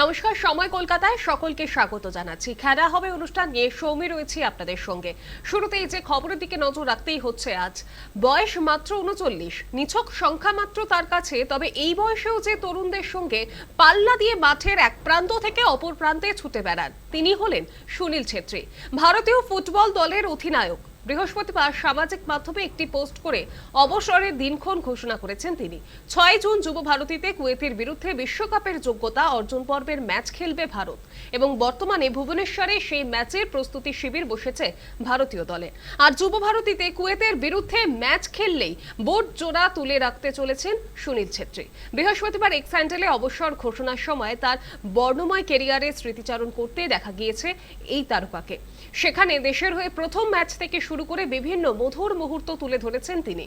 নমস্কার, সময় কলকাতায় সকলকে স্বাগত জানাচ্ছি। খেলা হবে, অনুষ্ঠান নিয়ে সৌমি রয়েছি আপনাদের সঙ্গে। শুরুতেই যে খবরের দিকে নজর রাখতেই হচ্ছে আজ। বয়স মাত্র উনচল্লিশ, নিছক সংখ্যা মাত্র তার কাছে, তবে এই বয়সেও যে তরুণদের সঙ্গে পাল্লা দিয়ে মাঠের এক প্রান্ত থেকে অপর প্রান্তে ছুটে বেড়ান, তিনি হলেন সুনীল ছেত্রী। ভারতীয় ফুটবল দলের অধিনায়ক। বৃহস্পতিবার সামাজিক মাধ্যমে একটি পোস্ট করে অবসরের দিনক্ষণ ঘোষণা করেছেন তিনি। ছয় জুন যুব ভারতীতে কুয়েতের বিরুদ্ধে বিশ্বকাপের যোগ্যতা অর্জন পর্বের ম্যাচ খেলবে ভারত এবং বর্তমানে ভুবনেশ্বরে সেই ম্যাচের প্রস্তুতি শিবির বসেছে ভারতীয় দলে। আর যুব ভারতীতে কুয়েতের বিরুদ্ধে ম্যাচ খেললেই বোর্ড জোড়া তুলে রাখতে চলেছেন সুনীল ছেত্রী। বৃহস্পতিবার হ্যান্ডেলে অবসর ঘোষণার সময় তার বর্ণময় কেরিয়ারের স্মৃতিচারণ করতে দেখা গিয়েছে এই তারকাকে। সেখানে দেশের হয়ে প্রথম ম্যাচ থেকে শুরু করে বিভিন্ন মধুর মুহূর্ত তুলে ধরেছেন তিনি।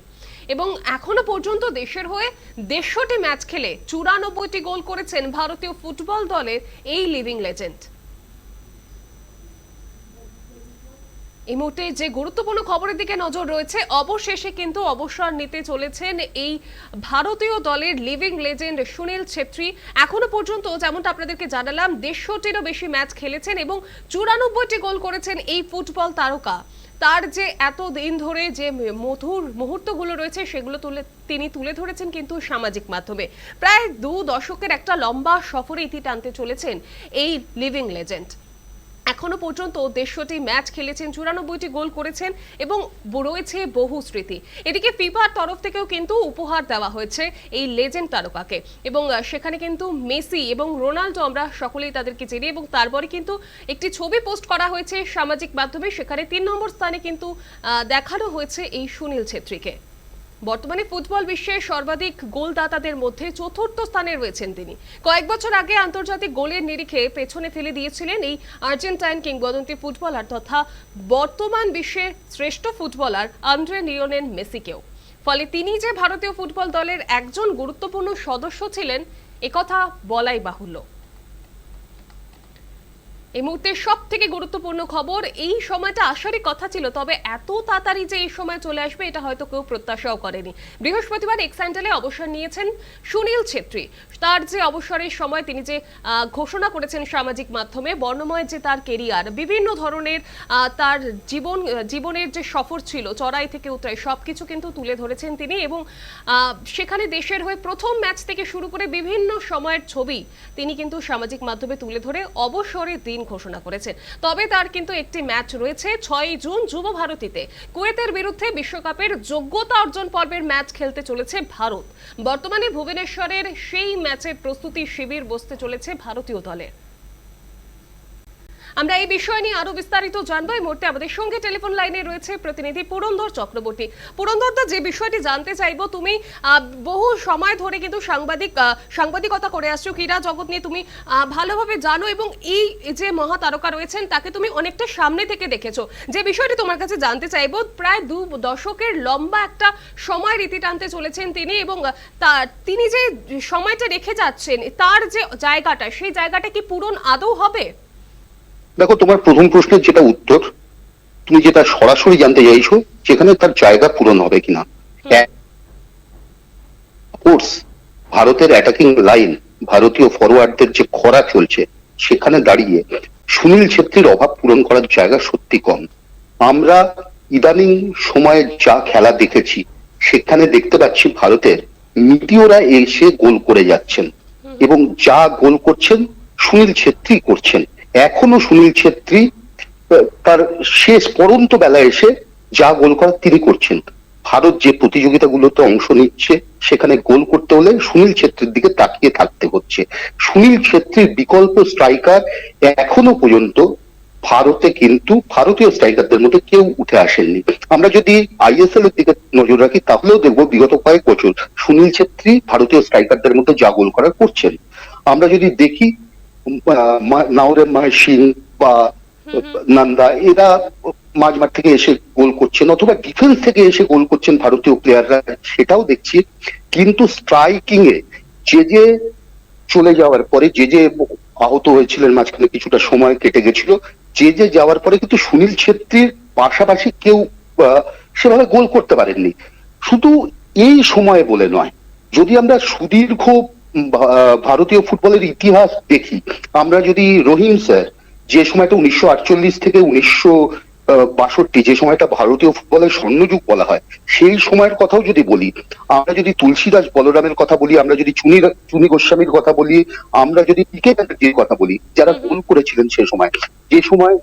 এবং এখনও পর্যন্ত দেশের হয়ে দেড়শোটি ম্যাচ খেলে চুরানব্বইটি গোল করেছেন ভারতীয় ফুটবল দলের এই লিভিং লেজেন্ড। এই মুহূর্তে যে গুরুত্বপূর্ণ খবরের দিকে নজর রয়েছে, অবশেষে কিন্তু অবসর নিতে চলেছেন এই ভারতীয় দলের লিভিং লেজেন্ড সুনীল ছেত্রী। এখনও পর্যন্ত যেমনটা আপনাদেরকে জানালাম, দেড়শোটিরও বেশি ম্যাচ খেলেছেন এবং চুরানব্বইটি গোল করেছেন এই ফুটবল তারকা। তার যে এত দিন ধরে যে মধুর মুহূর্তগুলো রয়েছে, সেগুলো তুলে তিনি তুলে ধরেছেন কিন্তু সামাজিক মাধ্যমে। প্রায় দু দশকের একটা লম্বা সফরে ইতি টানতে চলেছেন এই লিভিং লেজেন্ড এখনও পর্যন্ত দেড়শোটি ম্যাচ খেলেছেন, চুরানব্বইটি গোল করেছেন এবং রয়েছে বহু স্মৃতি। এদিকে ফিফার তরফ থেকেও কিন্তু উপহার দেওয়া হয়েছে এই লেজেন্ড তারকাকে। এবং সেখানে কিন্তু মেসি এবং রোনাল্ডো আমরা সকলেই তাদেরকে চিনি এবং তারপরে কিন্তু একটি ছবি পোস্ট করা হয়েছে সামাজিক মাধ্যমে। সেখানে তিন নম্বর স্থানে কিন্তু দেখানো হয়েছে এই সুনীল ছেত্রীকে। বর্তমানে ফুটবল বিশ্বের সর্বাধিক গোলদাতাদের মধ্যে চতুর্থ স্থানে রয়েছেন তিনি। কয়েক বছর আগে আন্তর্জাতিক গোলের নিরিখে পেছনে ফেলে দিয়েছিলেন এই আর্জেন্টাইন কিংবদন্তি ফুটবলার তথা বর্তমান বিশ্বের শ্রেষ্ঠ ফুটবলার আন্দ্রে লিওনেল মেসিকেও। ফলে তিনি যে ভারতীয় ফুটবল দলের একজন গুরুত্বপূর্ণ সদস্য ছিলেন, একথা বলাই বাহুল্য। এই মুহূর্তে সব থেকে গুরুত্বপূর্ণ খবর, এই সময়টা আসারই কথা ছিল, তবে এত তাড়াতাড়ি যে এই সময় চলে আসবে, এটা হয়তো কেউ প্রত্যাশাও করেনি। বৃহস্পতিবার এক্স হ্যান্ডেলে অবসর নিয়েছেন সুনীল ছেত্রী। তার যে অবসরের সময় তিনি যে ঘোষণা করেছেন সামাজিক মাধ্যমে, বর্ণময় যে তার কেরিয়ার বিভিন্ন ধরনের তার জীবন জীবনের যে সফর ছিল, চড়াই থেকে উতরাই সব কিছু কিন্তু তুলে ধরেছেন তিনি এবং সেখানে দেশের হয়ে প্রথম ম্যাচ থেকে শুরু করে বিভিন্ন সময়ের ছবি তিনি কিন্তু সামাজিক মাধ্যমে তুলে ধরে অবসরের দিন ঘোষণা করেছেন তবে তার কিন্তু একটি ম্যাচ রয়েছে ছয় জুন যুব ভারতীতে। কুয়েতের বিরুদ্ধে বিশ্বকাপের যোগ্যতা অর্জন পর্বের ম্যাচ খেলতে চলেছে ভারত। বর্তমানে ভুবনেশ্বরের সেই ম্যাচের প্রস্তুতি শিবির বসতে চলেছে ভারতীয় দলের আমরা এই বিষয় নিয়ে আরও বিস্তারিত জানব। এই মুহূর্তে আমাদের সঙ্গে টেলিফোন লাইনে রয়েছে প্রতিনিধি পুরন্দর চক্রবর্তী। পুরন্দরদা যে বিষয়টি জানতে চাইব তুমি বহু সময় ধরে কিন্তু সাংবাদিক সাংবাদিকতা করে আসছো ক্রীড়া জগৎ নিয়ে তুমি ভালোভাবে জানো এবং এই যে মহাতারকা রয়েছেন তাকে তুমি অনেকটা সামনে থেকে দেখেছ। যে বিষয়টি তোমার কাছে জানতে চাইব প্রায় দু দশকের লম্বা একটা সময় রীতি টানতে চলেছেন তিনি এবং আহ, তা- তিনি যে সময়টা রেখে যাচ্ছেন তার যে জায়গাটা সেই জায়গাটা কি পূরণ আদৌ হবে? দেখো তোমার প্রথম প্রশ্নের যেটা উত্তর তুমি যেটা সরাসরি জানতে চাইছো যেখানে তার জায়গা পূরণ হবে কিনা। কোর্স ভারতের অ্যাটাকিং লাইন ভারতীয় ফরওয়ার্ডদের যে খরা চলছে সেখানে দাঁড়িয়ে সুনীল ছেত্রীর অভাব পূরণ করার জায়গা সত্যি কম। আমরা ইদানিং সময়ে যা খেলা দেখেছি সেখানে দেখতে পাচ্ছি ভারতের মিটিওরা এসে গোল করে যাচ্ছেন এবং যা গোল করছেন সুনীল ছেত্রী করছেন। এখনও সুনীল ছেত্রী তার শেষ পরন্ত বেলায় এসে যা গোল করার তিনি করছেন। ভারত যে প্রতিযোগিতাগুলোতে অংশ নিচ্ছে, সেখানে গোল করতে হলে সুনীল ছেত্রীর দিকে তাকিয়ে থাকতে হচ্ছে। সুনীল ছেত্রীর বিকল্প স্ট্রাইকার এখনও পর্যন্ত ভারতে কিন্তু, ভারতীয় স্ট্রাইকারদের মধ্যে কেউ উঠে আসেননি। আমরা যদি আইএসএল এর দিকে নজর রাখি, তাহলেও দেখব বিগত কয়েক বছর সুনীল ছেত্রী ভারতীয় স্ট্রাইকারদের মধ্যে যা গোল করার করছেন। আমরা যদি দেখি আহ, মা- নাওরে মায় সিং বা নান্দা এরা মাঝমাঠ থেকে এসে গোল করছেন অথবা ডিফেন্স থেকে এসে গোল করছেন ভারতীয় প্লেয়াররা সেটাও দেখছি। কিন্তু স্ট্রাইকিং এ যে যে চলে যাওয়ার পরে যে যে আহত হয়েছিলেন মাঝখানে কিছুটা সময় কেটে গেছিল যে যে যাওয়ার পরে কিন্তু সুনীল ছেত্রীর পাশাপাশি কেউ আহ, সেভাবে গোল করতে পারেননি। শুধু এই সময়ে বলে নয় যদি আমরা সুদীর্ঘ ভারতীয় ফুটবলের ইতিহাস দেখি। আমরা যদি রহিম স্যার যে সময়টা উনিশশো আটচল্লিশ থেকে উনিশশো বাষট্টি যে সময়টা ভারতীয় ফুটবলের স্বর্ণযুগ বলা হয় সেই সময়ের কথাও যদি বলি আমরা যদি তুলসীদাস বলরামের কথা বলি আমরা যদি চুনি চুনি গোস্বামীর কথা বলি আমরা যদি পিকে ব্যানার্জির কথা বলি যারা গোল করেছিলেন সে সময় যে সময়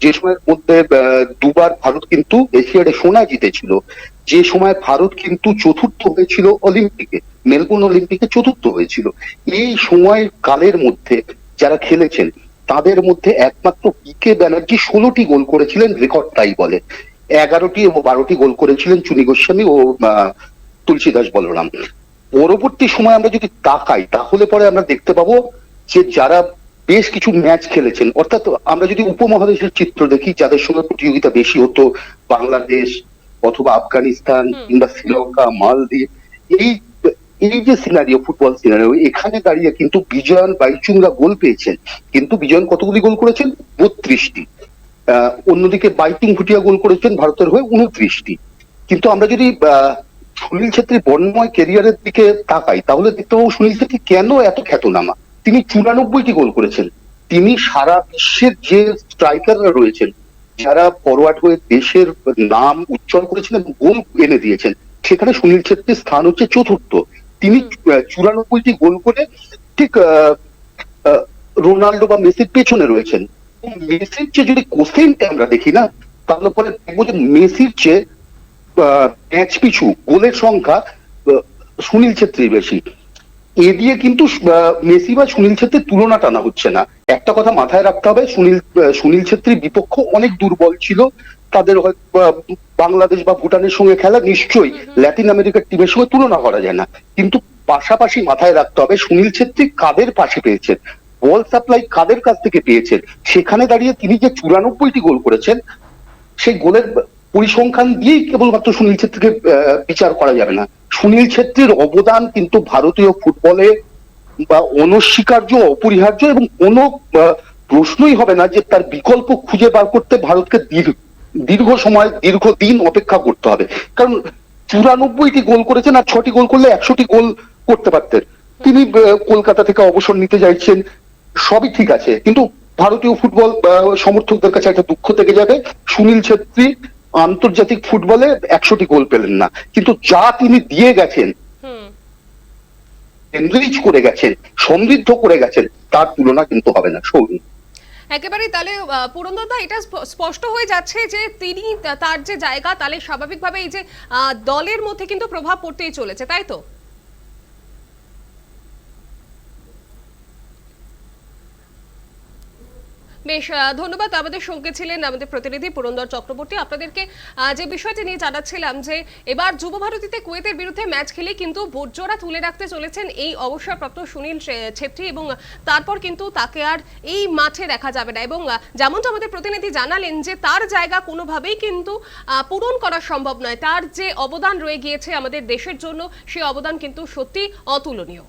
যে সময়ের মধ্যে দুবার ভারত কিন্তু এশিয়াডে সোনা জিতেছিল যে সময় ভারত কিন্তু চতুর্থ হয়েছিল অলিম্পিকে মেলবোর্ন অলিম্পিকে চতুর্থ হয়েছিল। এই সময় কালের মধ্যে যারা খেলেছেন তাদের মধ্যে একমাত্র পিকে ব্যানার্জি ষোলোটি গোল করেছিলেন রেকর্ড তাই বলে। এগারোটি এবং বারোটি গোল করেছিলেন চুনি গোস্বামী ও তুলসীদাস বলরাম। পরবর্তী সময় আমরা যদি তাকাই তাহলে পরে আমরা দেখতে পাবো যে যারা বেশ কিছু ম্যাচ খেলেছেন অর্থাৎ আমরা যদি উপমহাদেশের চিত্র দেখি যাদের সঙ্গে প্রতিযোগিতা বেশি হতো বাংলাদেশ অথবা আফগানিস্তান কিংবা শ্রীলঙ্কা মালদ্বীপ এই এই যে সিনারিও ফুটবল সিনারিও এখানে দাঁড়িয়ে কিন্তু বিজয়ন বাইচুঙ্গা গোল পেয়েছেন। কিন্তু বিজয়ন কতগুলি গোল করেছেন? বত্রিশটি। অন্যদিকে বাইটিং ভুটিয়া গোল করেছেন ভারতের হয়ে উনত্রিশটি। কিন্তু আমরা যদি সুনীল ছেত্রীর বর্ণময় কেরিয়ারের দিকে তাকাই, তাহলে দেখতে পাবো সুনীল ছেত্রী কেন এত খ্যাতনামা? তিনি চুরানব্বইটি গোল করেছেন। তিনি সারা বিশ্বের যে স্ট্রাইকাররা রয়েছেন, যারা ফরওয়ার্ড হয়ে দেশের নাম উজ্জ্বল করেছেন এবং গোল এনে দিয়েছেন, সেখানে সুনীল ছেত্রীর স্থান হচ্ছে চতুর্থ। তিনি চুরানব্বইটি গোল করে ঠিক রোনাল্ডো বা মেসির পেছনে রয়েছেন। মেসির চেয়ে যদি কোসেন্টে আমরা দেখি না তাহলে পরে দেখব যে মেসির চেয়ে ম্যাচ পিছু গোলের সংখ্যা সুনীল ছেত্রীর বেশি। এ দিয়ে কিন্তু মেসি বা সুনীল ছেত্রীর তুলনা টানা হচ্ছে না। একটা কথা মাথায় রাখতে হবে সুনীল সুনীল ছেত্রীর বিপক্ষ অনেক দুর্বল ছিল। তাদের বাংলাদেশ বা ভুটানের সঙ্গে খেলা নিশ্চয়ই ল্যাটিন আমেরিকার টিমের সঙ্গে তুলনা করা যায় না। কিন্তু পাশাপাশি মাথায় রাখতে হবে, সুনীল ছেত্রী কাদের পাশে পেয়েছেন? বল সাপ্লাই কাদের কাছ থেকে পেয়েছেন? সেখানে দাঁড়িয়ে তিনি যে চুরানব্বইটি গোল করেছেন, সেই গোলের পরিসংখ্যান দিয়েই কেবলমাত্র সুনীল ছেত্রীকে বিচার করা যাবে না। সুনীল ছেত্রীর অবদান কিন্তু ভারতীয় ফুটবলে বা অনস্বীকার্য, অপরিহার্য এবং কোনো প্রশ্নই হবে না যে তার বিকল্প খুঁজে বার করতে ভারতকে দীর্ঘ সময় দীর্ঘ দিন অপেক্ষা করতে হবে। কারণ চুরানব্বইটি গোল করেছেন আর ছটি গোল করলে একশোটি গোল করতে পারতেন। তিনি কলকাতা থেকে অবসর নিতে চাইছেন সবই ঠিক আছে। কিন্তু ভারতীয় ফুটবল সমর্থকদের কাছে একটা দুঃখ থেকে যাবে। সুনীল ছেত্রী আন্তর্জাতিক ফুটবলে একশোটি গোল পেলেন না। কিন্তু যা তিনি দিয়ে গেছেন এনরিচ করে গেছেন সমৃদ্ধ করে গেছেন তার তুলনা কিন্তু হবে না। সৌমি একেবারে তাহলে পুরন্দরদা, এটা স্পষ্ট হয়ে যাচ্ছে যে তিনি তার যে জায়গা, তাহলে স্বাভাবিকভাবে এই যে দলের মধ্যে কিন্তু প্রভাব পড়তেই চলেছে, তাই তো? বেশ ধন্যবাদ। আমাদের সঙ্গে ছিলেন আমাদের প্রতিনিধি পুরন্দর চক্রবর্তী। আপনাদেরকে যে বিষয়টি নিয়ে জানাচ্ছিলাম যে, এবার যুব ভারতীতে কুয়েতের বিরুদ্ধে ম্যাচ খেলে কিন্তু বোর্জোরা তুলে রাখতে চলেছেন এই অবসরপ্রাপ্ত সুনীল ছেত্রী এবং তারপর কিন্তু তাকে আর এই মাঠে দেখা যাবে না। এবং যেমনটা আমাদের প্রতিনিধি জানালেন যে, তার জায়গা কোনোভাবেই কিন্তু পূরণ করা সম্ভব নয়। তার যে অবদান রয়ে গিয়েছে আমাদের দেশের জন্য সেই অবদান কিন্তু সত্যি অতুলনীয়।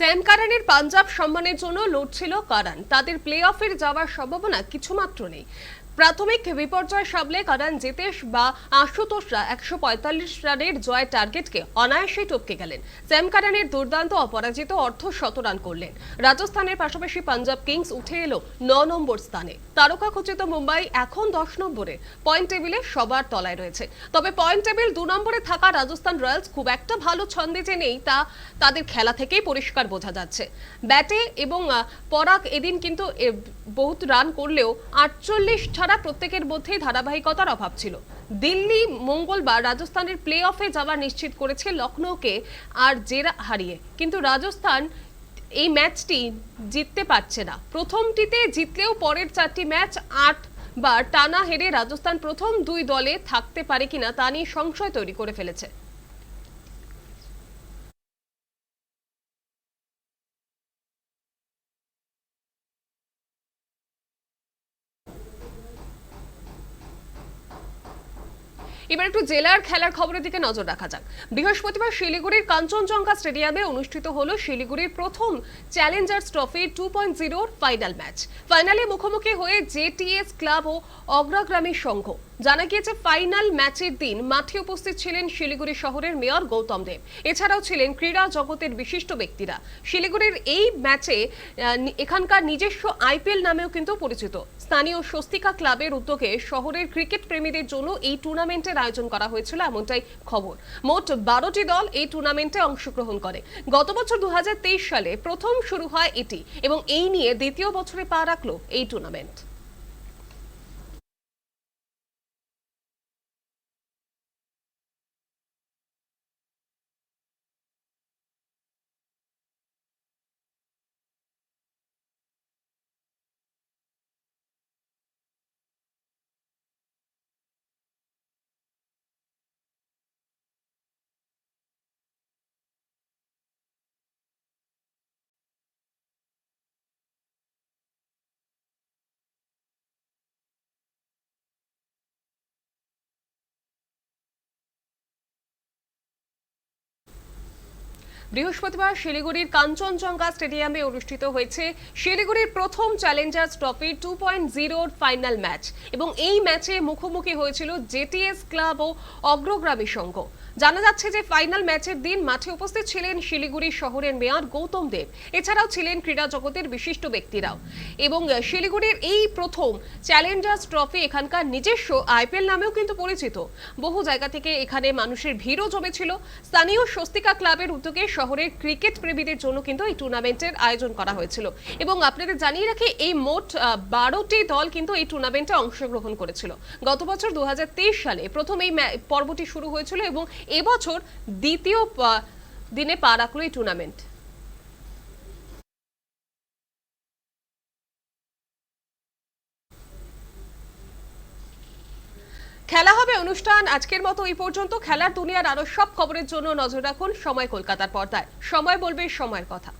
স্যাম কারানের পাঞ্জাব সম্মানের জন্য লড়ছিল কারান। তাদের প্লে অফের যাওয়ার সম্ভাবনা কিছুমাত্র নেই। প্রাথমিক বিপর্যয় সামলে কারান জিতেশ বা আশুতোষরা একশো পঁয়তাল্লিশ রানের জয় টার্গেটকে অনায়াসেই টপকে গেলেন। স্যাম কারানের দুর্দান্ত অপরাজিত অর্ধ শতরান করলেন। রাজস্থানের পাশাপাশি পাঞ্জাব কিংস উঠে এলো ন নম্বর স্থানে। তারকা খচিত মুম্বাই এখন দশ নম্বরে। পয়েন্ট টেবিলে সবার তলায় রয়েছে। তবে পয়েন্ট টেবিল দু নম্বরে থাকা রাজস্থান রয়্যালস খুব একটা ভালো ছন্দে যে নেই তা তাদের খেলা থেকেই পরিষ্কার বোঝা যাচ্ছে। ব্যাটে এবং পরাগ এদিন কিন্তু বহুত রান করলেও আটচল্লিশ ছাড়া প্রত্যেকের মধ্যেই ধারাবাহিকতার অভাব ছিল। দিল্লি, মঙ্গলবার রাজস্থানের প্লে অফে যাওয়া নিশ্চিত করেছে লখনৌকে আর জেরা হারিয়ে। কিন্তু রাজস্থান এই ম্যাচটি জিততে পারছে না। প্রথমটিতে জিতলেও পরের চারটি ম্যাচ আট বার টানা হেরে রাজস্থান প্রথম দুই দলে থাকতে পারে কিনা তা নিয়ে সংশয় তৈরি করে ফেলেছে। এবার একটু জেলার খেলার খবরের দিকে নজর রাখা যাক। বৃহস্পতিবার শিলিগুড়ির কাঞ্চনজঙ্ঘা স্টেডিয়ামে অনুষ্ঠিত হলো শিলিগুড়ির প্রথম চ্যালেঞ্জার্স ট্রফি টু পয়েন্ট জিরোর ফাইনাল ম্যাচ। ফাইনালে মুখোমুখি হয়ে জেটিএস ক্লাব ও অগ্রগ্রামী সংঘ জানা গিয়েছে, ফাইনাল ম্যাচের দিন মাঠে উপস্থিত ছিলেন শিলিগুড়ি শহরের মেয়র গৌতম দেব। এছাড়াও ছিলেন ক্রীড়া জগতের বিশিষ্ট ব্যক্তিরা। শিলিগুড়ির এই ম্যাচে এখানকার নিজস্ব আইপিএল নামেও কিন্তু পরিচিত। স্থানীয় স্বস্তিকা ক্লাবের উদ্যোগে শহরের ক্রিকেট প্রেমীদের জন্য এই টুর্নামেন্টের আয়োজন করা হয়েছিল এমনটাই খবর। মোট বারোটি দল এই টুর্নামেন্টে অংশগ্রহণ করে। গত বছর দু হাজার তেইশ সালে প্রথম শুরু হয় এটি এবং এই নিয়ে দ্বিতীয় বছরে পা রাখল এই টুর্নামেন্ট। বৃহস্পতিবার শিলিগুড়ির কাঞ্চনজঙ্ঘা স্টেডিয়ামে অনুষ্ঠিত হয়েছে শিলিগুড়ির প্রথম চ্যালেঞ্জার্স ট্রফি টু পয়েন্ট জিরোর ফাইনাল ম্যাচ। এবং এই ম্যাচে মুখোমুখি হয়েছিল জেটিএস ক্লাব ও অগ্রগ্রামী সংঘ। জানা যাচ্ছে যে ফাইনাল ম্যাচের দিন মাঠে উপস্থিত ছিলেন শিলিগুড়ি শহরের মেয়র গৌতম দেব। এছাড়াও ছিলেন ক্রীড়া জগতের বিশিষ্ট ব্যক্তিরাও। এবং শিলিগুড়ির এই প্রথম চ্যালেঞ্জার্স ট্রফি এখানকার নিজস্ব আইপিএল নামেও কিন্তু পরিচিত। বহু জায়গা থেকে এখানে মানুষের ভিড়ও জমেছিল। স্থানীয় স্বস্তিকা ক্লাবের উদ্যোগে শহরের ক্রিকেট প্রেমীদের জন্য কিন্তু এই টুর্নামেন্টের আয়োজন করা হয়েছিল। এবং আপনাদের জানিয়ে রাখি, এই মোট বারোটি দল কিন্তু এই টুর্নামেন্টে অংশগ্রহণ করেছিল। গত বছর দু হাজার তেইশ সালে প্রথম এই পর্বটি শুরু হয়েছিল এবং এবছর দ্বিতীয় দিনে পা রাখল এই টুর্নামেন্ট খেলা হবে অনুষ্ঠান আজকের মতো এই পর্যন্ত। খেলার দুনিয়ার আরও সব খবরের জন্য নজর রাখুন সময় কলকাতার পর্দায়। সময় বলবে সময়ের কথা।